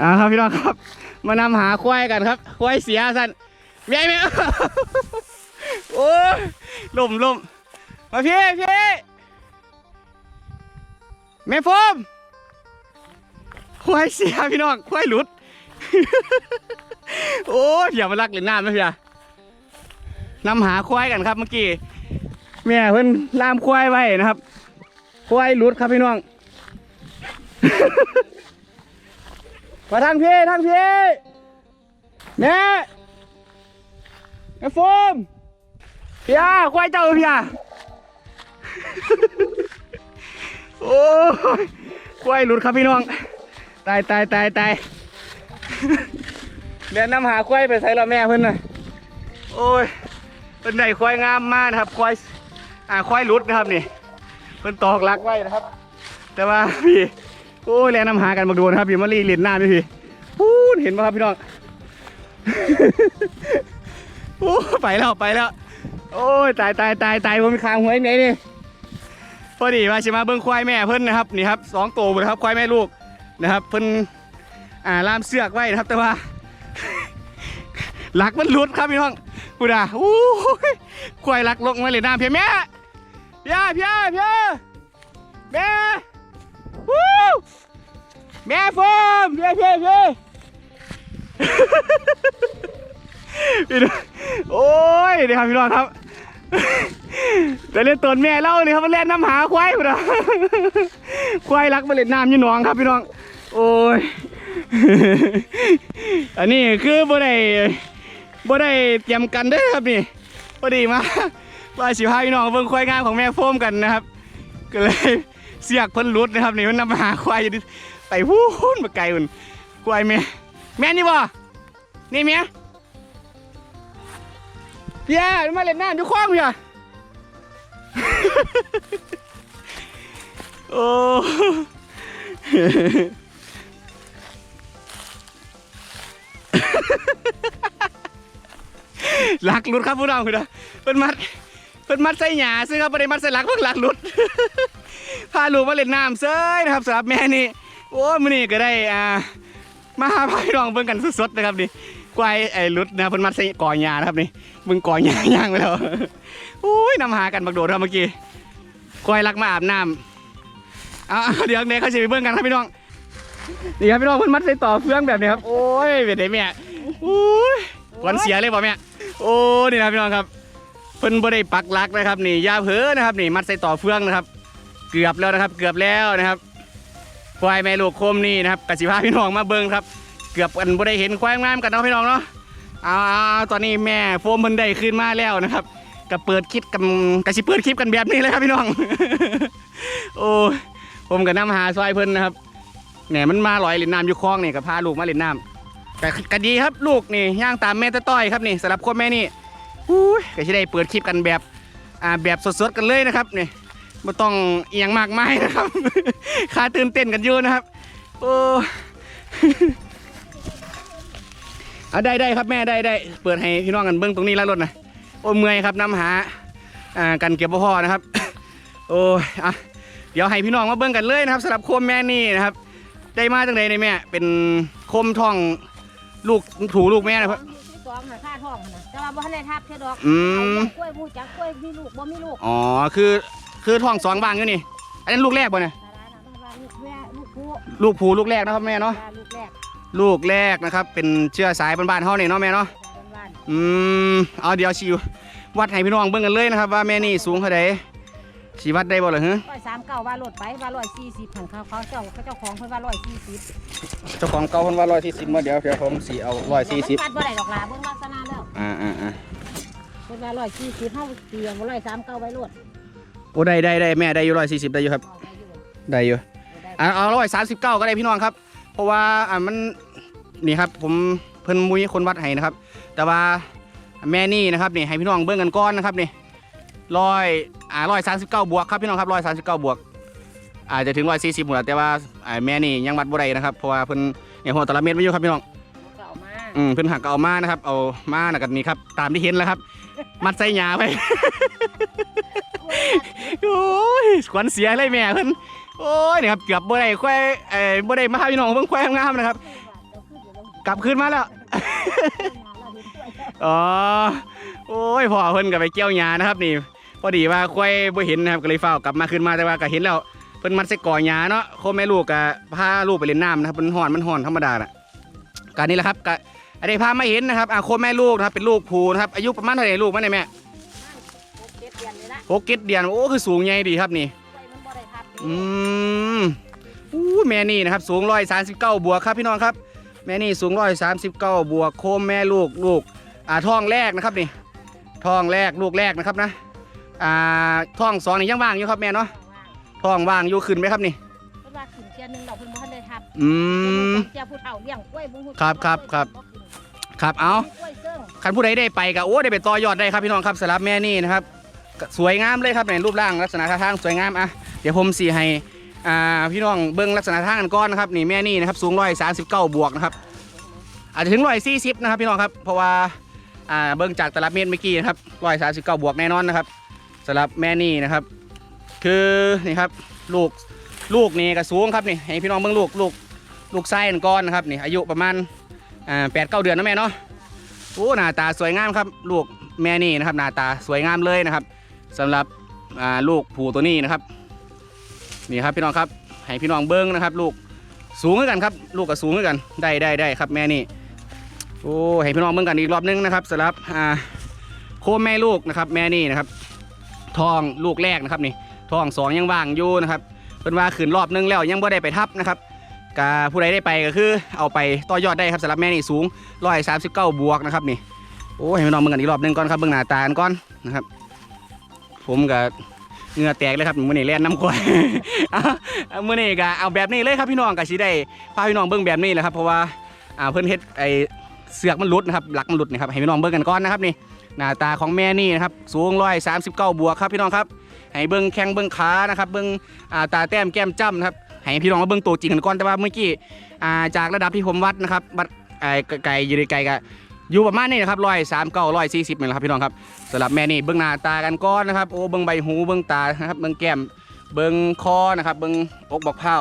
อ่าครับพี่น้องครับ มานำหาควายกันครับ ควายเสียสันแม่แม่โอ้ยล่มล่มมาพี่พี่แม่ฟมควายเสียพี่น้องควายหลุด โอ้ยอย่ามาลักเล่นน้ำนะพี่อะนำหาควายกันครับเมื่อกี้แม่เพิ่นล่ามควายไว้นะครับ ควายหลุดครับพี่น้อง มาทางพี่ทางพี่แม่แม่โฟมพี่อาควายเจ้าพี่อาโอ้ยควายหลุดครับพี่น้อง ตายตายตายตายเดี๋ยวนำหาควายไปใส่ละแม่เพิ่อนหน่ะโอ้ยเพิ่นได้ควายงามมากนะครับควายอ่าควายหลุดนะครับนี่เพิ่นตอกลักไว้นะครับ แต่ว่าพี่ โอ้ยแลนำหากันบักโดนครับพี่มารีเล่นน้ำด้วยพี่พูดเห็นไหมครับพี่น้องโอ้ไปแล้วไปแล้ว โอ้ยตายตายตายตายผมมีคางหัวไหนนี่พอดีว่าชิมาเบิ้งควายแม่เพิ่นนะครับนี่ครับสองตัวหมดครับควายแม่ลูกนะครับเพิ่นอ่าล่ามเสือกไว้นะครับ แต่ว่าหลักมันหลุดครับพี่น้องพูดอะโอ้ยควายหลักลงมาเลยน้ำเพียแม่เพียเพียเพียแม่ แม่โฟมเพียเพียเพียพี่น้องโอ้ยนี่ครับพี่น้องครับจะเล่นตนแม่เล่าเลยครับมาเล่นน้ำหาควายพี่น้องควายรักมาเล่นน้ำอยี่หนองครับพี่น้อง โอ้ย อันนี้คือบ่ได้บ่ได้เตรียมกันเด้ครับนี่พอดีมาว่าสิพาพี่น้องเบิ่งควายงามของแม่โฟมกันนะครับ ก็เลยเสียกเพิ่นรุดนะครับนี่มันนำหาควายอยู่ ไปพูนมาไกลอุ่นควยแม่แม่นี่บ่นี่แม่เพี่ยมาเล่นน้ำอยู่คว้างเพียโอ้หลักลุดครับผู้น้องคุณนะเป็นมัดเป็นมัดใส่หยาซึ่งครับไม่ได้มัดใส่หลักเพิ่งหลักลุดพาลูกมาเล่นน้ำเซ้ยนะครับสำหรับแม่นี่ โอ้มื้อนี้ก็ได้อ่ามาหาพี่น้องเบิ่งกันสดๆนะครับนี่ควายไอ้หลุดนะเพิ่นมัดใส่ก่อหญ้านะครับนี่มึงก่อหญ้าย่างไปแล้วโอ้ยนำหากันบักโดดครับเมื่อกี้ควายรักมาอาบน้ำเอาเอาเดี๋ยวเด็กเขาจะไปเบิ่งกันครับพี่น้องนี่ครับพี่น้องเพิ่นมัดใส่ต่อเฟืองแบบนี้ครับโอ้ยเป็นไงแม่โอ้ยวันเสียเลยบ่แม่โอ้นี่นะพี่น้องครับเพิ่นบ่ได้ปักลักนะครับนี่ยาเผลอนะครับนี่มัดใส่ต่อเฟืองนะครับ เกือบแล้วนะครับ เกือบแล้วนะครับ ควายแม่ลูกโคมนี่นะครับกสิพาพี่น้องมาเบิ่งครับ เกือบกันบ่ได้เห็นควายงามกันเนาะพี่น้องเนาะเอาเอาตอนนี้แม่โฟมเพิ่นได้ขึ้นมาแล้วนะครับก็เปิดคลิปกันกสิเปิดคลิปกันแบบนี้เลยครับพี่น้อง โอ้ผมก็นํหาซอยเพิ่นนะครับเนี่ยมันมาลอยเล่นน้ำอยู่คลองนี่ก็พาลูกมาเล่นน้ำแต่ก็ดีครับลูกนี่ย่างตามแม่ตะต้อยครับนี่สำหรับคนแม่นี่อุ้ก็สิได้เปิดคลิปกันแบบอ่าแบบสดๆกันเลยนะครับนี่ ไม่ต้องเอียงมากมายนะครับค่าตื่นเต้นกันอยู่นะครับ โอ้เอาได้ได้ครับแม่ได้ได้เปิดให้พี่น้องกันเบิ้งตรงนี้แล้วรถนะโอ้เมื่อยครับน้ำหาอ่ากันเก็บบ่พอนะครับ โอ้ยอะเดี๋ยวให้พี่น้องมาเบิ้งกันเลยนะครับสำหรับโคมแม่นี่นะครับ ได้มาจังใดในแม่ เป็นโคมทองลูกถูลูกแม่นะครับที่สองหาค่าท้องนะแต่ว่าบ่ทันได้ทับแค่ดอกอืมเอากล้วยผู้จักกล้วยมีลูกบ่มีลูกอ๋อคือ คือทองสองบางอยู่นี่ อันนั้นลูกแรกป่ะเนี่ยตาร้านน่ะมันว่าลูกแม่ลูกผู้ลูกผูลูกแรกนะครับแม่เนาะว่าลูกแรกลูกแรกนะครับ เป็นเชื้อสายบ้านๆเฮานี่เนาะแม่เนาะ บ้านอืม เอาเดี๋ยวชิววัดให้พี่น้องเบิ่งกันเลยนะครับ ว่าแม่นี่สูงเท่าใดชีวัดได้บ่เหรอฮะร้อยสามเก้าว่ารถไปว่าร้อยสี่สิบผันเขาเขาเจ้าเขาเจ้าของเพิ่นว่าร้อยสี่สิบเจ้าของเก่าเพิ่นว่า140มาเดี๋ยวเดี๋ยวผมสิเอา140วัดบ่ได้ดอกลาเบิ่งลักษณะแล้วอ่าอ่าอ่าเพิ่นว่าร้อยสี่สิบเฮาเตียงร้อยสามเก้าไว้รถ โอ้ได้ได้ได้แม่ได้อยู่140ได้อยู่ครับเอาไว้อยู่ได้อยู่ได้อ่าเอา139ก็ได้พี่น้องครับ เพราะว่าอ่ามันนี่ครับผมเพิ่นมุ้ยคนวัดให้นะครับ แต่ว่าแม่นี่นะครับนี่ให้พี่น้องเบิ่งกันก่อนนะครับนี่ร้อยอ่าร้อยสามสิบเก้าบวกครับพี่น้องครับร้อยสามสิบเก้าบวกอาจจะถึงร้อยสี่สิบหมดแล้วแต่ว่าอ่าแม่นี่ยังวัดบ่ได้นะครับเพราะว่าเพิ่นเนี่ยหัวตะละเม็ดไม่อยู่ครับพี่น้องเก่ามาอืมเพิ่นหักก็เอามานะครับ เอามานะกันนี่ครับ ตามที่เห็นแล้วครับ มัดใส่หยาไป โอ้ยขวัญเสียเลยแม่เพิ่นโอ้ยนี่ครับเกือบบ่ได้ควายเอ่อบ่ได้มาหาพี่น้องเบิ่งควายงามๆนะครับ กลับคืนมาแล้ว อ๋อ โอ้ยพ่อเพิ่นก็ไปเกี่ยวหญ้านะครับนี่ พอดีว่าควายบ่เห็นนะครับก็เลยเฝ้าวกลับมาขึ้นมาแต่ว่าก็เห็นแล้วเพิ่นมัดใส่ก่อหญ้าเนาะโคแม่ลูกก็พาลูกไปเล่นน้ำนะครับมันห่อนมันห่อนธรรมดาน่ะการนี้แหละครับก็อันนี้พามาเห็นนะครับอ่าโคแม่ลูกนะครับเป็นลูกผูนะครับอายุประมาณเท่าไหร่ลูกมันเนี่ยแม่ เจ็ดเดือนเลยละหกเจ็ดเดือนโอ้คือสูงใหญ่ดีครับนี่กล้วยมันบ่ได้ทับอืมอู้แม่นี่นะครับสูงร้อยสามสิบเก้าบวกครับพี่น้องครับ แม่นี่สูงร้อยสามสิบเก้าบวกโคมแม่ลูกลูกอ่าท้องแรกนะครับนี่ท้องแรกลูกแรกนะครับนะอ่าท้องสองนี่ยังว่างอยู่ครับแม่เนาะท้องว่างอยู่ขึ้นไหมครับนี่ เพิ่นว่าขึ้นเทียหนึงดอกเพิ่นบ่ทันได้ทับอืมเจ้าผู้เฒ่าเลี้ยงกล้วยบ่ฮู้ครับครับครับ ครับเอา กล้วยเซิ่งคันผู้ใดได้ไปก็โอ้ได้ไปต่อยอดได้ครับพี่น้องครับสำหรับแม่นี่นะครับก็ สวยงามเลยครับในรูปร่างลักษณะท่าทางสวยงามอะเดี๋ยวผมสีให้อ่าพี่น้องเบิ้งลักษณะท่ากันก้อนนะครับนี่แม่นี่นะครับสูงร้อยสามสิบเก้าบวกนะครับอาจจะถึงร้อยสี่สิบนะครับพี่น้องครับเพราะว่าอ่าเบิ้งจากตลับเมตรเมื่อกี้นะครับร้อยสามสิบเก้าบวกแน่นอนนะครับสำหรับแม่นี่นะครับ คือนี่ครับลูกลูกนี่ก็สูงครับนี่ให้พี่น้องเบิ้งลูกลูกลูกไส้ก้อนนะครับนี่อายุประมาณอ่าแปดเก้าเดือนนะแม่เนาะโอ้หน้าตาสวยงามครับลูกแม่นี่นะครับหน้าตาสวยงามเลยนะครับ สำหรับลูกผูตัวนี้นะครับนี่ครับพี่น้องครับให้พี่น้องเบิ้งนะครับ ลูกสูงเหมือนกันครับ ลูกก็สูงเหมือนกันได้ได้ได้ครับแม่นี่โอ้ให้พี่น้องเบิ้งกันอีกรอบนึงนะครับสำหรับโคแม่ลูกนะครับ แม่นี่นะครับทองลูกแรกนะครับนี่ทองสองยังว่างอยู่นะครับเป็นว่าขึ้นรอบนึงแล้วยังบ่ได้ไปทับนะครับกาผู้ใดได้ไปก็คือ เอาไปต่อยอดได้ครับสำหรับแม่นี่สูงร้อยสามสิบเก้าบวกนะครับนี่โอ้ให้พี่น้องเบิ่งกันอีกรอบหนึงก่อนครับเบิ่งหน้าตากันก่อนนะครับ ผมกับเงือแตกเลยครับมื้อนี้แล่นน้ำกล้วยเอาเอามื้อนี้ก็เอาแบบนี้เลยครับพี่น้องก็สิได้พาพี่น้องเบิ่งแบบนี้แหละครับเพราะว่าอ่าเพิ่อนเฮ็ดไอเสือกมันหลุดนะครับหลักมันหลุดนะครับให้พี่น้องเบิ่งกันก่อนนะครับนี่หน้าตาของแม่นี่นะครับสูงร้อยสามสิบเก้าบวกครับพี่น้องครับให้เบิ่งแข้งเบิ่งขานะครับเบิ่งอ่าตาแต้มแก้มจ้ำนะครับให้พี่น้องมาเบิ่งตัวจริงกันก่อนแต่ว่าเมื่อกี้อ่าจากระดับที่ผมวัดนะครับวัดไอไก่ยู่ในไก่ก็ อยู่ประมาณนี้นะครับร้อยสามเก้าร้อยสี่สิบนี่แหละครับพี่น้องครับสำหรับแม่นี่เบิ้องหน้าตากันก้อนนะครับโอ้เบิ้องใบหูเบิ้องตานะครับเบิ้องแก้มเบิ้องคอนะครับเบิ้องอกบอกเผา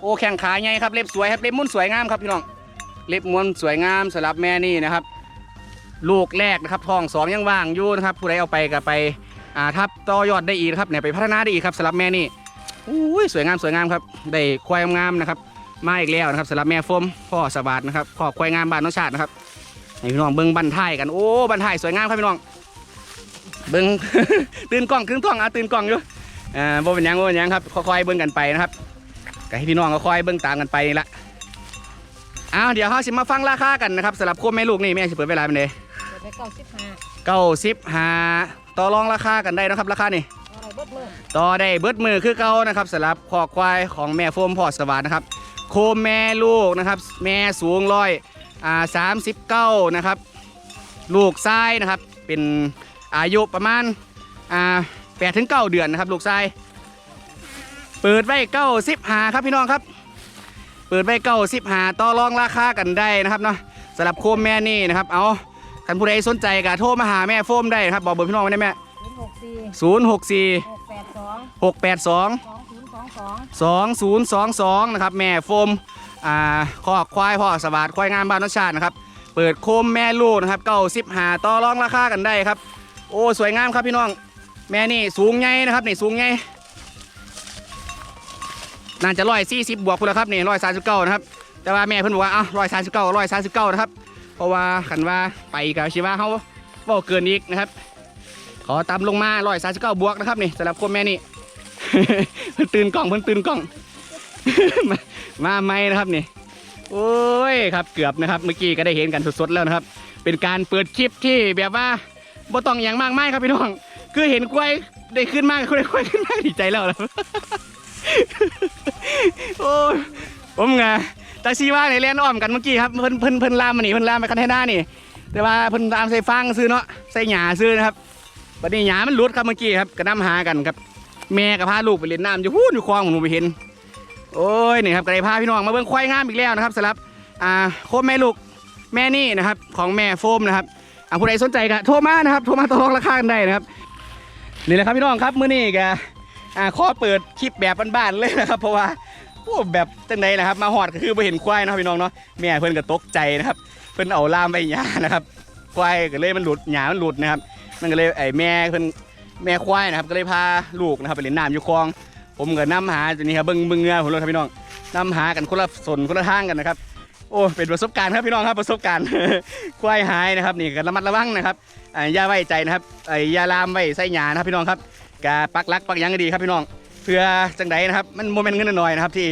โอ้แข้งขาใหญ่ครับเล็บสวยครับเล็บมุนสวยงามครับพี่น้องเล็บม้วนสวยงามสำหรับแม่นี่นะครับ ลูกแรกนะครับท้องสองยังว่างอยู่นะครับผู้ใดเอาไปก็ไปอ่าทับต่อยอดได้อีกนะครับเนี่ยไปพัฒนาได้อีกครับสำหรับแม่นี่อุ้ยสวยงามสวยงามครับได้ควายงามนะครับมาอีกแล้วนะครับสำหรับแม่ฟมพ่อสวัสดนะครับขอบควายงามบ้านน้องชาตินะครับ ให้พี่น้องเบิ้งบันท้ายกันโอ้บันท้ายสวยงามครับพี่น้อง เบิ้งตื่นกล้องครึ่งท้องอะตื่นกล้องอยู่อ่าบ่เป็นหยังบ่เป็นหยังครับค่อยๆเบิ้งกันไปนะครับก็ให้พี่น้องก็ค่อยเบิ้งตามกันไปนี่ละอ้าวเดี๋ยวเขาสิมาฟังราคากันนะครับสำหรับโคมแม่ลูกนี่แม่สิเปิดเวลาเป็นเดเปิดไปเก้าสิบห้าเก้าสิบหาต่อรองราคากันได้นะครับราคานี่อะไรเบิดเลยต่อได้เบิดมือคือเก่านะครับสำหรับคอควายของแม่โฟมพอสวัสดนะครับ โคมแม่ลูกนะครับ แม่สูงร้อย อ่าสามสิบเก้านะครับ ลูกไส้นะครับ เป็นอายุประมาณอ่าแปดถึงเก้าเดือนนะครับ ลูกไส้เปิดไว้เก้าสิบหาครับพี่น้องครับ เปิดไว้เก้าสิบหาต่อรองราคากันได้นะครับเนาะสำหรับโคมแม่นี่นะครับ เอาท่านผู้ใดสนใจก็โทรมาหาแม่โฟมได้นะครับ บอกเบอร์พี่น้องไว้ได้ไหมศูนย์หกสี่ศูนย์หกสี่หกแปดสองหกแปดสอง สองศูนย์สองสอง 2022 นะครับ แม่โฟม อ่าคอกควายพ่อสวัสดควายงามบ้านนชาตินะครับ เปิดโคมแม่ลูกนะครับเก้าสิบหาต่อรองราคากันได้ครับ โอ้สวยงามครับพี่น้อง แม่นี่สูงใหญ่นะครับนี่สูงใหญ่น่าจะร้อยสี่สิบบวกพุ่นแล้วครับนี่ร้อยสามสิบเก้านะครับ แต่ว่าแม่เพิ่นบอกว่าอะร้อยสามสิบเก้าร้อยสามสิบเก้านะครับ เพราะว่าขันว่าไปกับชิว่าเขาเว่าเกินอีกนะครับ ขอตามลงมาร้อยสามสิบเก้าบวกนะครับนี่สำหรับคมแม่นี่เพิ่นตื่นกล้องเพิ่นตื่นกล้อง มามาไม่นะครับนี่ โอ้ยครับเกือบนะครับ เมื่อกี้ก็ได้เห็นกันสดๆแล้วนะครับ เป็นการเปิดคลิปที่แบบว่าบ่ต้องอย่างมากมายครับพี่น้อง คือเห็นกล้วยได้ขึ้นมากกล้วยกล้วยขึ้นมากดีใจแล้วนะโอ้ยผมไงตาซีว่าในเล่นอ้อมกันเมื่อกี้ครับเพิ่นเพิ่นเพิ่นลามมาหนีเพิ่นลามไปคันเทน่านี่ แต่ว่าเพิ่นตามใส่ฟางซื้อเนาะใส่หญ้าซื้อนะครับบัดนี้หญ้ามันหลุดครับเมื่อกี้ครับก็นํหากันครับ แม่กับพาลูกไปเล่นน้ำอยู่หู้อยู่คลองผมไปเห็น โอ้ยนี่ครับก็ได้พาพี่น้องมาเบิ่งควายงามอีกแล้วนะครับสำหรับอ่าโคมแม่ลูกแม่นี่นะครับของแม่โฟมนะครับอ่าผู้ใดสนใจก็โทรมานะครับโทรมาต่อรองราคากันได้นะครับนี่แหละครับพี่น้องครับมื้อนี้ก็อ่าขอเปิดคลิปแบบบ้านๆเลยนะครับ เพราะว่าโอ้แบบจังไดนะครับ มาหอดก็คือไปเห็นควายเนาะพี่น้องเนาะแม่เพิ่นก็ตกใจนะครับ เพิ่นเอาล่ามไปหญ้านะครับ ควายก็เลยมันหลุดหญ้ามันหลุดนะครับ มันก็เลยไอ้แม่เพิ่นแม่ควายนะครับ ก็เลยพาลูกนะครับไปเล่นน้ำอยู่คลอง ผมก็นํหาตัวนี้ครับเบิ่งเบิ่งเงือผมเลยครับพี่น้องนํหากันคนละสนคนละทางกันนะครับ โอ้เป็นประสบการณ์ครับพี่น้องครับประสบการณ์ ควายหายนะครับนี่ก็ระมัดระวังนะครับอย่าไว้ใจนะครับไอ้ย่าลามไว้ใส่หญ้านะครับพี่น้องครับกาปักลักปักยังก็ดีครับพี่น้อง เพื่อจังใดนะครับมันโมเมนต์เงินน้อยนะครับที่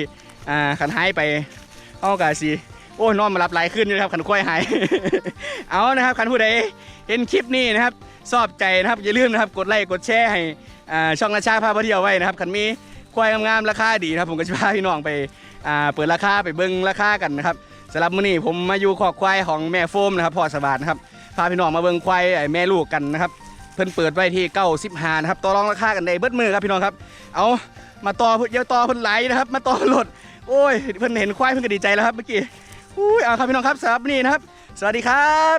ขันหายไปเอากาสีโอ้นอนมารับหลายขึ้นนะครับขันควายหาย เอานะครับขันผู้ใดเห็นคลิปนี้นะครับชอบใจนะครับอย่าลืมนะครับกดไลค์กดแชร์ให้ช่องราชาพาไปเที่ยวไว้นะครับขันมี ควายงามๆราคาดีนะครับผมก็จะพาพี่น้องไปอ่าเปิดราคาไปเบิ้งราคากันนะครับสำหรับมื้อนี้ผมมาอยู่ขอกควายของแม่โฟมนะครับพ่อสวัสดนะครับพาพี่น้องมาเบิ้งควายแม่ลูกกันนะครับเพิ่นเปิดไว้ที่เก้าสิบห้านะครับต่อรองราคากันได้เบิดมือครับพี่น้องครับเอามาต่อเพิ่นเดี๋ยวต่อเพิ่นไหลนะครับ มาต่อรถโอ้ยเพิ่นเห็นควายเพิ่นก็ดีใจแล้วครับเมื่อกี้อุ้ยเอาครับพี่น้องครับสำหรับวันนี้นะครับ สวัสดีครับ